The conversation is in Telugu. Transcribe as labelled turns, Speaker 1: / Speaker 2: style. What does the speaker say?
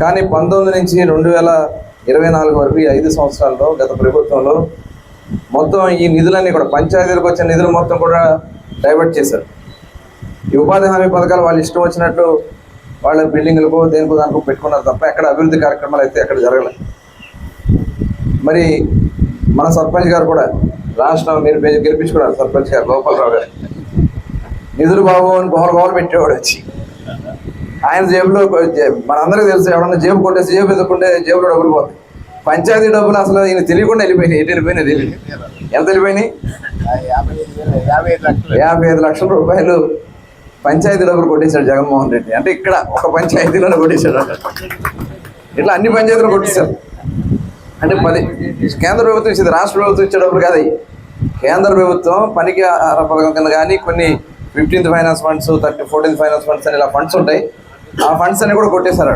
Speaker 1: కానీ పంతొమ్మిది నుంచి రెండు వేల ఇరవై నాలుగు వరకు ఈ ఐదు సంవత్సరాల్లో గత ప్రభుత్వంలో మొత్తం ఈ నిధులన్నీ కూడా పంచాయతీలకు వచ్చిన నిధులు మొత్తం కూడా డైవర్ట్ చేశారు. ఈ ఉపాధి హామీ పథకాలు వాళ్ళు ఇష్టం వచ్చినట్టు వాళ్ళ బిల్డింగ్లకు దేనికో దానికో పెట్టుకున్నారు తప్ప ఎక్కడ అభివృద్ధి కార్యక్రమాలు అయితే ఎక్కడ జరగలేదు మరి మన సర్పంచ్ గారు కూడా రాష్ట్రం మీరు గెలిపించుకున్నారు సర్పంచ్ గారు గోపాలరావు గారు. నిధులు బాబు అని గోహలు గోహలు పెట్టేవాడు వచ్చి. ఆయన జేబులో మనందరికీ తెలుసు ఎవడన్నా జేబు కొట్టేసి జేబు ఎదుర్కొంటే జేబులో డబ్బులు పోతాయి. పంచాయతీ డబ్బులు అసలు ఈయన తెలియకుండా వెళ్ళిపోయినాయి. ఎటు వెళ్ళిపోయినాయి తెలియదు. ఎంత వెళ్ళిపోయినాయి?
Speaker 2: యాభై ఐదు లక్షలు.
Speaker 1: రూపాయలు పంచాయతీ డబ్బులు కొట్టేశాడు జగన్మోహన్ రెడ్డి. అంటే ఇక్కడ ఒక పంచాయతీలోనే కొట్టేశాడు ఇట్లా అన్ని పంచాయతీలు కొట్టేశారు. అంటే పది కేంద్ర ప్రభుత్వం ఇచ్చేది రాష్ట్ర ప్రభుత్వం ఇచ్చే డబ్బులు కాదు కేంద్ర ప్రభుత్వం పనికి పథకం కింద కానీ కొన్ని fifteenth finance funds thirty fourteenth finance funds అని ఇలా ఫండ్స్ ఉంటాయి. ఆ ఫండ్స్ అన్ని కూడా కొట్టేశారు.